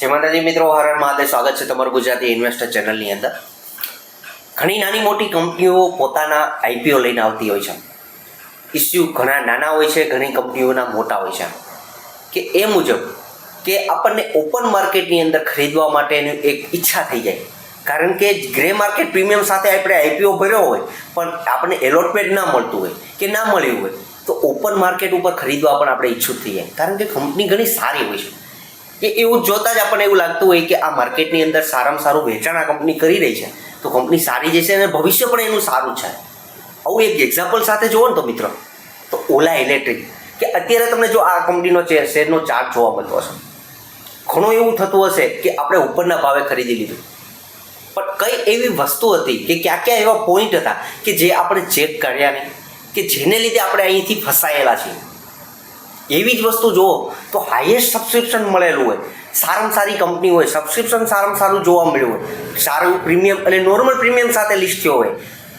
જય માતાજી મિત્રો, હરણ હર મહાદેવ સ્વાગત છે તમારું ગુજરાતી ઇન્વેસ્ટર ચેનલની અંદર. ઘણી નાની મોટી કંપનીઓ પોતાના આઈપીઓ લઈને આવતી હોય છે. ઇસ્યુ ઘણા નાના હોય છે, ઘણી કંપનીઓના મોટા હોય છે. કે એ મુજબ કે આપણને ઓપન માર્કેટની અંદર ખરીદવા માટેની એક ઈચ્છા થઈ જાય. કારણ કે ગ્રે માર્કેટ પ્રીમિયમ સાથે આપણે આઈપીઓ ભર્યો હોય, પણ આપણને એલોટમેન્ટ ના મળતું હોય કે ના મળ્યું હોય, તો ઓપન માર્કેટ ઉપર ખરીદવા પણ આપણે ઈચ્છુક થઈ જાય કારણ કે કંપની ઘણી સારી હોય છે. કે એવું જોતાં જ આપણને એવું લાગતું હોય કે આ માર્કેટની અંદર સારામાં સારું વેચાણ આ કંપની કરી રહી છે. તો કંપની સારી જે છે અને ભવિષ્ય પણ એનું સારું છે. આવું એક એક્ઝામ્પલ સાથે જુઓ ને તો મિત્રો, તો ઓલા ઇલેક્ટ્રિક કે અત્યારે તમને જો આ કંપનીનો શેરનો ચાર્ટ જોવા મળતો હશે. ઘણું એવું થતું હશે કે આપણે ઉપરના ભાવે ખરીદી લીધું. પણ કઈ એવી વસ્તુ હતી કે ક્યાં ક્યાં એવા પોઈન્ટ હતા કે જે આપણે ચેક કર્યા નહીં, કે જેને લીધે આપણે અહીંથી ફસાયેલા છીએ? એવી જ વસ્તુ જુઓ, તો હાઈએસ્ટ સબસ્ક્રિપ્શન મળેલું હોય. સારામાં સારી કંપની હોય સબસ્ક્રિપ્શન સારામાં સારું જોવા મળ્યું હોય, સારું પ્રીમિયમ અને નોર્મલ પ્રીમિયમ સાથે લિસ્ટ થયો હોય.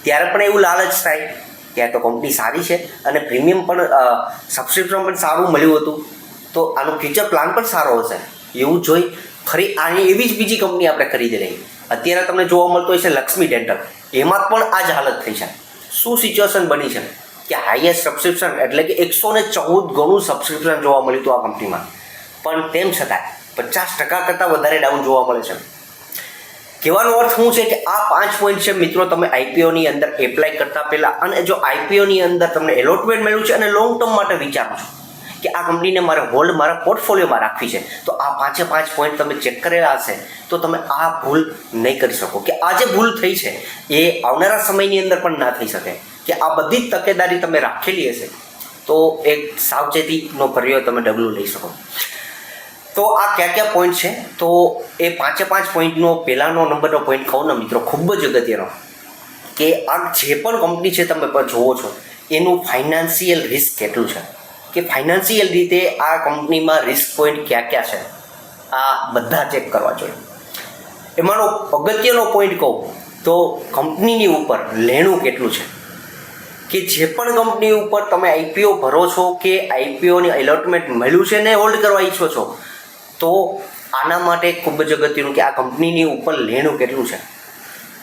ત્યારે પણ એવું લાલચ થાય. કે આ તો કંપની સારી છે અને પ્રીમિયમ પણ સબસ્ક્રિપ્શન પણ સારું મળ્યું હતું. તો આનો ફ્યુચર પ્લાન પણ સારો હશે. એવું જોઈ ફરી આની એવી જ બીજી કંપની આપણે ખરીદી રહી અત્યારે તમને જોવા મળતો હોય છે લક્ષ્મી ડેન્ટલ એમાં પણ આ જ હાલત થઈ છે. શું સિચ્યુએશન બની છે? કે હાઈએસ્ટ સબસ્ક્રિપ્શન એટલે કે એકસો ને ચૌદ ગણું સબસ્ક્રિપ્શન જોવા મળ્યું હતું આ કંપનીમાં. પણ તેમ છતાં પચાસ ટકા કરતાં વધારે ડાઉન જોવા મળે છે. કહેવાનો અર્થ શું છે કે આ પાંચ પોઈન્ટ છે મિત્રો તમે આઈપીઓની અંદર એપ્લાય કરતા પહેલાં અને જો આઈપીઓની અંદર તમને એલોટમેન્ટ મળ્યું છે અને લોંગ ટર્મ માટે વિચારો છો કે આ કંપનીને મારે હોલ્ડ મારા પોર્ટફોલિયોમાં રાખવી છે, તો આ પાંચે પાંચ પોઈન્ટ તમે ચેક કરેલા હશે, તો તમે આ ભૂલ નહીં કરી શકો. કે આ જે ભૂલ થઈ છે, એ આવનારા સમયની અંદર પણ ના થઈ શકે. કે આ બધી જ તકેદારી તમે રાખેલી હશે, તો એક સાવચેતીનો ભર્યો તમે ડગલું લઈ શકો. તો આ કયા કયા પોઈન્ટ છે? તો એ પાંચે પાંચ પોઈન્ટનો પહેલાંનો નંબરનો પોઈન્ટ કહું ને મિત્રો, ખૂબ જ અગત્યનો. કે આ જે પણ કંપની છે તમે જોવો છો, એનું ફાઇનાન્સિયલ રિસ્ક કેટલું છે? કે ફાઇનાન્સિયલ રીતે આ કંપનીમાં રિસ્ક પોઈન્ટ ક્યાં ક્યાં છે? આ બધા ચેક કરવા જોઈએ. એમાંનો અગત્યનો પોઈન્ટ કહું, તો કંપનીની ઉપર લેણું કેટલું છે? કે જે પણ કંપની ઉપર તમે આઈપીઓ ભરો છો કે આઈપીઓની એલોટમેન્ટ મળ્યું છે ને હોલ્ડ કરવા ઈચ્છો છો, તો આના માટે ખૂબ જ અગત્યનું કે આ કંપનીની ઉપર લેણું કેટલું છે?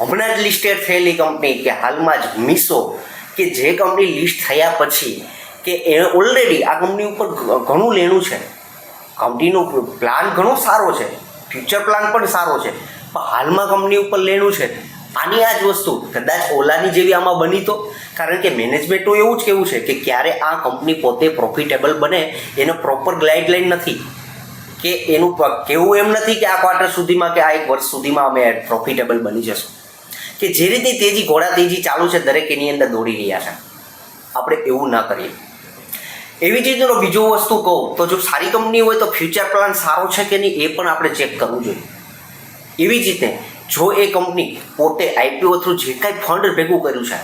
હમણાં જ લિસ્ટેડ થયેલી કંપની કે હાલમાં જ મીસો કે જે કંપની લિસ્ટ થયા પછી કે એ ઓલરેડી આ કંપની ઉપર ઘણું લેણું છે. કંપનીનો પ્લાન ઘણો સારો છે. ફ્યુચર પ્લાન પણ સારો છે. પણ હાલમાં કંપની ઉપર લેણું છે. આની આ જ વસ્તુ. કદાચ ઓલાની જેવી આમાં બની તો. કારણ કે મેનેજમેન્ટનું એવું જ કેવું છે કે ક્યારે આ કંપની પોતે પ્રોફિટેબલ બને, એનો પ્રોપર ગાઈડલાઈન નથી. કે એનું કેવું એમ નથી કે આ ક્વાર્ટર સુધીમાં કે આ એક વર્ષ સુધીમાં અમે પ્રોફિટેબલ બની જશું. કે જે રીતે તેજી, ઘોડા તેજી ચાલુ છે, દરેક એની અંદર દોડી રહ્યા છે. આપણે એવું ના કરીએ. એવી જ રીતનો બીજો વસ્તુ કહું, તો જો સારી કંપની હોય તો ફ્યુચર પ્લાન સારો છે કે નહીં, એ પણ આપણે ચેક કરવું જોઈએ. એવી જ રીતે જો એ કંપની પોતે આઈપીઓ થ્રુ જે કાંઈ ફંડ ભેગું કર્યું છે,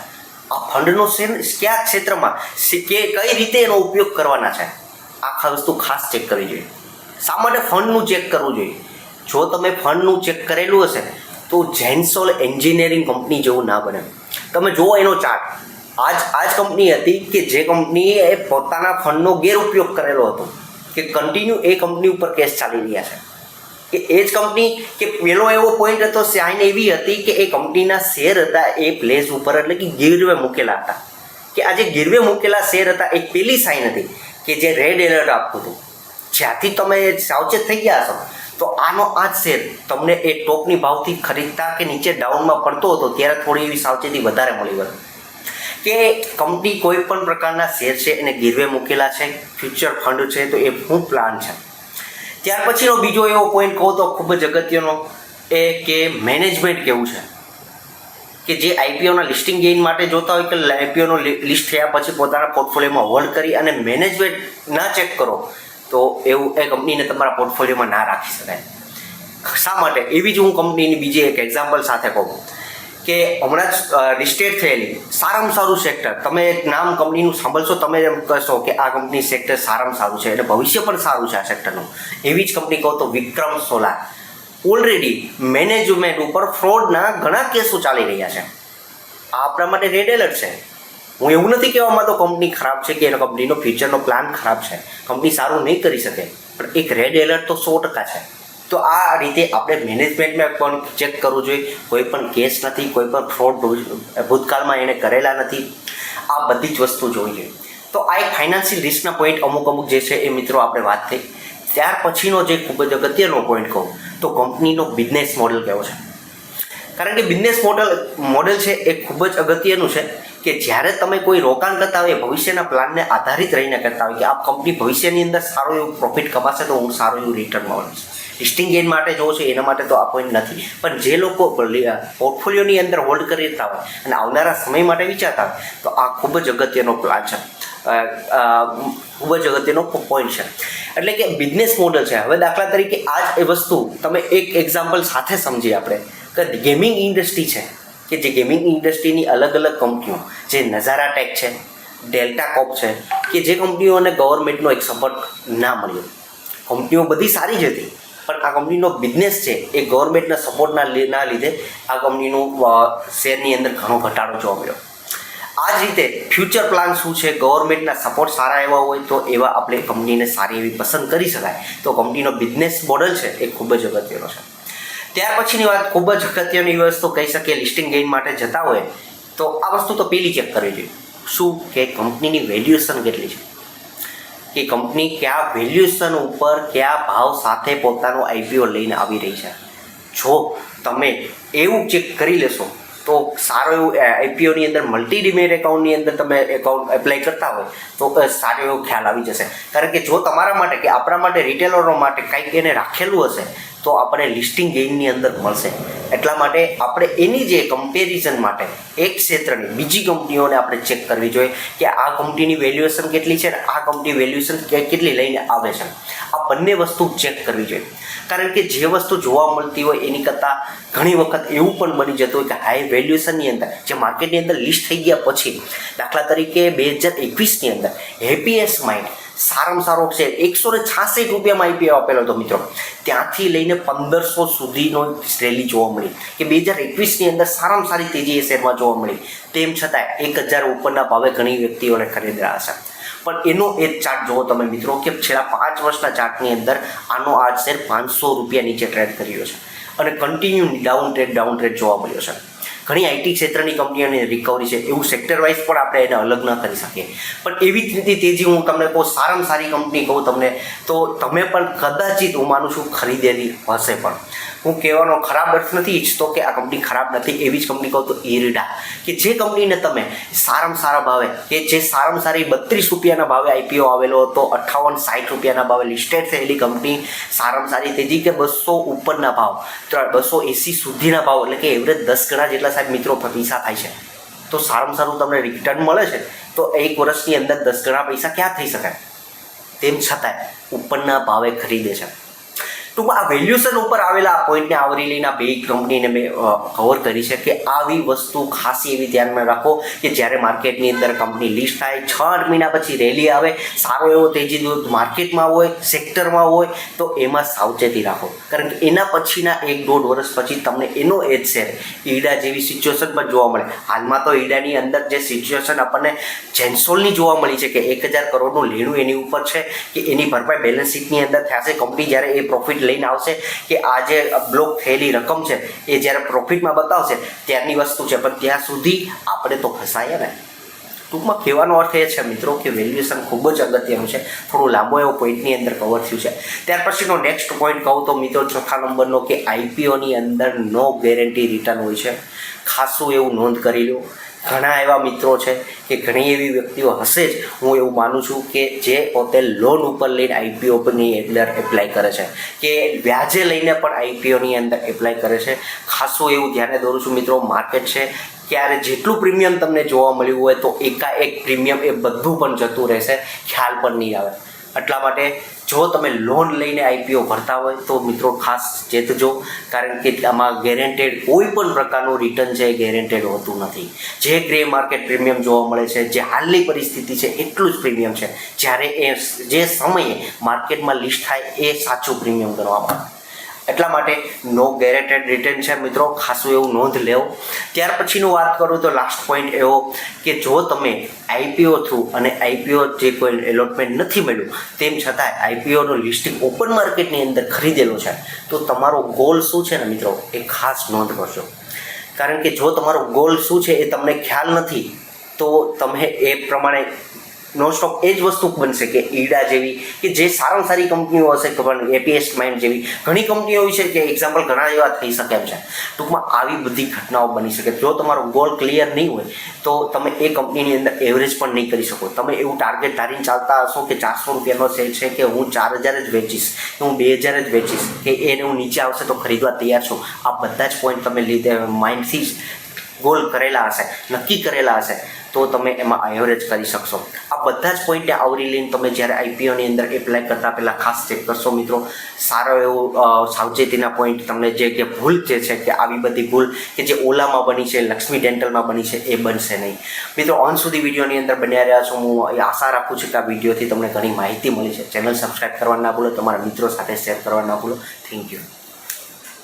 આ ફંડનો કયા ક્ષેત્રમાં કે કઈ રીતે એનો ઉપયોગ કરવાના છે, આખા વસ્તુ ખાસ ચેક કરવી જોઈએ. શા માટે ફંડનું ચેક કરવું જોઈએ. જો તમે ફંડનું ચેક કરેલું હશે, તો જેન્સોલ એન્જિનિયરિંગ કંપની જેવું ના બને. તમે જુઓ એનો ચાર્ટ આજ આ જ કંપની હતી કે જે કંપનીએ પોતાના ફંડનો ગેરઉપયોગ કરેલો હતો, કે કન્ટિન્યુ એ કંપની ઉપર કેસ ચાલી રહ્યા છે. કે એ જ કંપની કે પેલો એવો પોઈન્ટ હતો સાઇન એવી હતી કે એ કંપનીના શેર હતા એ પ્લેસ ઉપર એટલે કે ગીરવે મૂકેલા હતા. કે આ જે ગીરવે મૂકેલા શેર હતા એ પેલી સાઇન હતી કે જે રેડ એલર્ટ આપતું હતું. જ્યાંથી તમે સાવચેત થઈ ગયા છો તો આનો આ જ શેર તમને એ ટોપની ભાવથી ખરીદતા કે નીચે ડાઉનમાં પડતો હતો, ત્યારે થોડી એવી સાવચેતી વધારે મળી ગયો કે કંપની કોઈ પણ પ્રકારના શેર છે એને ગીરવે મૂકેલા છે ફ્યુચર ફંડ છે, તો એ શું પ્લાન છે. ત્યાર પછીનો બીજો એવો પોઈન્ટ કહું તો ખૂબ જ અગત્યનો એ કે મેનેજમેન્ટ કેવું છે? કે જે આઈપીઓના લિસ્ટિંગ ગેઇન માટે જોતા હોય કે આઈપીઓનો લિસ્ટ થયા પછી પોતાના પોર્ટફોલિયોમાં હોલ્ડ કરી અને મેનેજમેન્ટ ના ચેક કરો, તો એવું એ કંપનીને તમારા પોર્ટફોલિયોમાં ના રાખી શકાય. શા માટે? એવી જ હું કંપનીની બીજી એક એક્ઝામ્પલ સાથે કહું. કે હમણાં જ લિસ્ટેડ થયેલી. સારામાં સારું સેક્ટર તમે એક નામ કંપનીનું સાંભળશો, તમે એમ કહેશો કે આ કંપની સેક્ટર સારામાં સારું છે એટલે ભવિષ્ય પણ સારું છે આ સેક્ટરનું એવી જ કંપની કહો તો વિક્રમ સોલા ઓલરેડી મેનેજમેન્ટ ઉપર ફ્રોડના ઘણા કેસો ચાલી રહ્યા છે. આ આપણા માટે રેડ એલર્ટ છે. હું એવું નથી કહેવા માંગતો કંપની ખરાબ છે કે એનો કંપનીનો ફ્યુચરનો પ્લાન ખરાબ છે. કંપની સારું નહીં કરી શકે. પણ એક રેડ એલર્ટ તો સો ટકા છે. તો આ રીતે આપણે મેનેજમેન્ટમાં પણ ચેક કરવું જોઈએ. કોઈ પણ કેસ નથી, કોઈ પણ ફ્રોડ ભૂતકાળમાં એણે કરેલા નથી. આ બધી જ વસ્તુ જોઈએ. તો આ એક ફાઇનાન્શિયલ રિસ્કના પોઈન્ટ અમુક અમુક જે છે એ મિત્રો આપણે વાત થઈ. ત્યાર પછીનો જે ખૂબ જ અગત્યનો પોઈન્ટ કહું, તો કંપનીનો બિઝનેસ મોડલ કેવો છે. કારણ કે બિઝનેસ મોડલ મોડલ છે એ ખૂબ જ અગત્યનું છે કે જ્યારે તમે કોઈ રોકાણ કરતા હોય, ભવિષ્યના પ્લાનને આધારિત રહીને કરતા હોય, કે આ કંપની ભવિષ્યની અંદર સારું એવું પ્રોફિટ કમાશે તો હું સારું એવું રિટર્ન મળશે. લિસ્ટિંગ ગેઇન માટે જવું છે, એના માટે તો આ પોઈન્ટ નથી. પણ જે લોકો પોર્ટફોલિયોની અંદર હોલ્ડ કરતા હોય અને આવનારા સમય માટે વિચારતા હોય, તો આ ખૂબ જ અગત્યનો પ્લાન છે. ખૂબ જ અગત્યનો પોઈન્ટ છે. એટલે કે બિઝનેસ મોડલ છે. હવે દાખલા તરીકે આ જ એ વસ્તુ તમે એક એક્ઝામ્પલ સાથે સમજીએ આપણે. કે ગેમિંગ ઇન્ડસ્ટ્રી છે, કે જે ગેમિંગ ઇન્ડસ્ટ્રીની અલગ અલગ કંપનીઓ, જે નઝારા ટેક છે ડેલ્ટા કોપ છે, કે જે કંપનીઓને ગવર્મેન્ટનો એક સપોર્ટ ના મળ્યો. કંપનીઓ બધી સારી જ હતી. પણ આ કંપનીનો બિઝનેસ છે એ ગવર્મેન્ટના સપોર્ટના ના લીધે આ કંપનીનું શેરની અંદર ઘણો ઘટાડો જોવા મળ્યો. આ જ રીતે ફ્યુચર પ્લાન શું છે ગવર્મેન્ટના સપોર્ટ સારા એવા હોય તો એવા આપણે કંપનીને સારી એવી પસંદ કરી શકાય. તો કંપનીનો બિઝનેસ મોડલ છે એ ખૂબ જ અગત્યનો છે. ત્યાર પછીની વાત ખૂબ જ અગત્યની વસ્તુ કહી શકીએ લિસ્ટિંગ ગેઇન માટે જતા હોય, તો આ વસ્તુ તો પેલી ચેક કરવી જોઈએ. શું કે કંપનીની વેલ્યુએશન કેટલી છે? કે કંપની કયા વેલ્યુએશન ઉપર કયા ભાવ સાથે પોતાનો આઈપીઓ લઈને આવી રહી છે. જો તમે એવું ચેક કરી લેશો, તો સારો એવું આઈપીઓની અંદર મલ્ટી ડિમેટ એકાઉન્ટની અંદર તમે એકાઉન્ટ એપ્લાય કરતા હોય, તો સારો એવો ખ્યાલ આવી જશે. કારણ કે જો તમારા માટે કે આપણા માટે રિટેલરો માટે કંઈક એને રાખેલું હશે તો આપણે લિસ્ટિંગ ગેઇનની અંદર મળશે. એટલા માટે આપણે એની જે કમ્પેરિઝન માટે એક ક્ષેત્રની બીજી કંપનીઓને આપણે ચેક કરવી જોઈએ કે આ કંપનીની વેલ્યુએશન કેટલી છે અને આ કંપની વેલ્યુએશન કેટલી લઈને આવે છે. આ બંને વસ્તુ ચેક કરવી જોઈએ. કારણ કે જે વસ્તુ જોવા મળતી હોય એની કરતાં ઘણી વખત એવું પણ બની જતું હોય કે હાઈ વેલ્યુએશનની અંદર, જે માર્કેટની અંદર લિસ્ટ થઈ ગયા પછી દાખલા તરીકે બે હજાર એકવીસની અંદર હેપીએસ માઇન્ડ સારામાં સારો શેર એકસો ને છાસઠ રૂપિયામાં આઈપીઓ આપેલો હતો મિત્રો. ત્યાંથી લઈને પંદરસો સુધીનો રેલી જોવા મળી. કે બે હજાર એકવીસની અંદર સારામાં સારી તેજી એ શેરમાં જોવા મળી. તેમ છતાં એક હજાર ઉપરના ભાવે ઘણી વ્યક્તિઓને ખરીદ્યા હશે. પણ એનો એક ચાર્ટ જુઓ તમે મિત્રો, કે છેલ્લા પાંચ વર્ષના ચાર્ટની અંદર આનો આ શેર પાંચસો રૂપિયા નીચે ટ્રેડ કર્યો છે. અને continue down trade down trade જોવા મળ્યો છે. ઘણી આઈટી ક્ષેત્રની કંપનીઓની રિકવરી છે. એવું સેક્ટર વાઇઝ પણ આપણે એને અલગ ન કરી શકીએ. પણ એવી જ રીતે તેજી હું તમને કહું સારામાં સારી કંપની કહું તમને, તો તમે પણ કદાચિત હું માનું છું ખરીદેલી હશે પણ. હું કહેવાનો ખરાબ અર્થ નથી ઈચ્છતો કે આ કંપની ખરાબ નથી, એવી જ કંપની કહું તો ઈરડા. કે જે કંપનીને તમે સારામાં સારા ભાવે, કે જે સારામાં સારી બત્રીસ રૂપિયાના ભાવે આઈપીઓ આવેલો હતો, અઠ્ઠાવન સાઠ રૂપિયાના ભાવે લિસ્ટેડ થયેલી કંપની, સારામાં સારી તેજી કે બસો ઉપરના ભાવ બસો એંસી સુધીના ભાવ, એટલે કે એવરેજ દસ ગણા જેટલા સાહેબ, મિત્રો પૈસા થાય છે. તો સારામાં સારું તમને રિટર્ન મળે છે, તો એક વર્ષની અંદર દસ ગણા પૈસા ક્યાં થઈ શકાય? તેમ છતાંય ઉપરના ભાવે ખરીદે છે. ટૂંકમાં આ વેલ્યુશન ઉપર આવેલા આ પોઈન્ટને આવરી લઈને બે કંપનીને મેં કવર કરી છે કે આવી વસ્તુ ખાસી એવી ધ્યાનમાં રાખો કે જ્યારે માર્કેટની અંદર કંપની લિસ્ટ થાય, છ આઠ મહિના પછી રેલી આવે, સારો એવો તેજી દૂધ માર્કેટમાં હોય સેક્ટરમાં હોય, તો એમાં સાવચેતી રાખો. કારણ કે એના પછીના એક દોઢ વર્ષ પછી તમને એનો એજ શેર ઈડા જેવી સિચ્યુએશન પણ જોવા મળે. હાલમાં તો ઈડાની અંદર જે સિચ્યુએશન આપણને જેન્સોલની જોવા મળી છે કે એક હજાર કરોડનું લેણું એની ઉપર છે કે એની ભરપાઈ બેલેન્સ શીટની અંદર થશે. કંપની જ્યારે એ પ્રોફિટ લઈને આવશે કે આ જે બ્લોક થયેલી રકમ છે, એ જ્યારે પ્રોફિટમાં બતાવશે, ત્યારની વસ્તુ છે. પણ ત્યાં સુધી આપણે તો ફસાઈએ ને. ટૂંકમાં કહેવાનો અર્થ એ છે મિત્રો કે વેલ્યુએશન ખૂબ જ અગત્યનું છે. થોડું લાંબો એવો પોઈન્ટની અંદર કવર થયું છે. ત્યાર પછીનો નેક્સ્ટ પોઈન્ટ કહું તો મિત્રો ચોથા નંબરનો કે આઈપીઓની અંદર નો ગેરંટી રિટર્ન હોય છે. ખાસું એવું નોંધ કરી લો. ઘણા એવા મિત્રો છે કે ઘણી એવી વ્યક્તિઓ હશે જ. હું એવું માનું છું કે જે પોતે લોન ઉપર લઈને આઈપીઓની અંદર એપ્લાય કરે છે. કે વ્યાજે લઈને પણ આઈપીઓની અંદર એપ્લાય કરે છે. ખાસું એવું ધ્યાને દોરું છું મિત્રો માર્કેટ છે. ક્યારે જેટલું પ્રીમિયમ તમને જોવા મળ્યું હોય તો એકાએક પ્રીમિયમ એ બધું પણ જતું રહેશે. ખ્યાલ પણ નહીં આવે. એટલા માટે જો તમે લોન લઈને આઈપીઓ ભરતા હોય તો મિત્રો ખાસ ચેતજો કારણ કે આમાં ગેરેન્ટેડ કોઈ પણ પ્રકારનું રિટર્ન છે એ ગેરેન્ટેડ હોતું નથી. જે ગ્રે માર્કેટ પ્રીમિયમ જોવા મળે છે, જે હાલની પરિસ્થિતિ છે, એટલું જ પ્રીમિયમ છે. જ્યારે એ જે સમયે માર્કેટમાં લિસ્ટ થાય એ સાચું પ્રીમિયમ ગણવામાં આવે. એટલા માટે નો ગેરેટેડ રિટર્ન છે મિત્રો, ખાસું એવું નોંધ લેવો ત્યાર પછીનું વાત કરું તો લાસ્ટ પોઈન્ટ એવો કે જો તમે આઈપીઓ થ્રુ અને આઈપીઓ જે કોઈ એલોટમેન્ટ નથી મળ્યું, તેમ છતાં આઈપીઓનું લિસ્ટિંગ ઓપન માર્કેટની અંદર ખરીદેલું છે, તો તમારો ગોલ શું છે ને મિત્રો, એ ખાસ નોંધ કરજો. કારણ કે જો તમારો ગોલ શું છે એ તમને ખ્યાલ નથી, તો તમે એ પ્રમાણે નોન સ્ટોપ એ જ વસ્તુ બનશે કે ઈડા જેવી, કે જે સારામાં સારી કંપનીઓ હશે ખબર એપીએસ માઇન્ડ જેવી. ઘણી કંપનીઓ હોય છે કે એક્ઝામ્પલ ઘણા એવા થઈ શકે છે. ટૂંકમાં આવી બધી ઘટનાઓ બની શકે. જો તમારો ગોલ ક્લિયર નહીં હોય, તો તમે એ કંપનીની અંદર એવરેજ પણ નહીં કરી શકો. તમે એવું ટાર્ગેટ ધારીને ચાલતા હશો કે ચારસો રૂપિયાનો સેલ છે કે હું ચાર હજાર જ વેચીશ, કે હું બે હજાર જ વેચીશ, કે એને હું નીચે આવશે તો ખરીદવા તૈયાર છું. આ બધા જ પોઈન્ટ તમે લીધે માઇન્ડથી જ ગોલ કરેલા હશે, નક્કી કરેલા હશે. તો તમે એમાં એવરેજ કરી શકશો. આ બધા જ પોઈન્ટે આવરી લઈને તમે જ્યારે આઈપીઓની અંદર એપ્લાય કરતાં પહેલાં ખાસ ચેક કરશો મિત્રો. સારો એવો સાવચેતીના પોઈન્ટ તમને જે કે ભૂલ જે છે કે આવી બધી ભૂલ કે જે ઓલામાં બની છે, લક્ષ્મી ડેન્ટલમાં બની છે, એ બનશે નહીં. મિત્રો અંત સુધી વિડીયોની અંદર બન્યા રહ્યા છો. હું એ આશા રાખું છું કે આ વિડીયોથી તમને ઘણી માહિતી મળી છે. ચેનલ સબસ્ક્રાઈબ કરવા ના ભૂલો, તમારા મિત્રો સાથે શેર કરવા ના ભૂલો. Thank you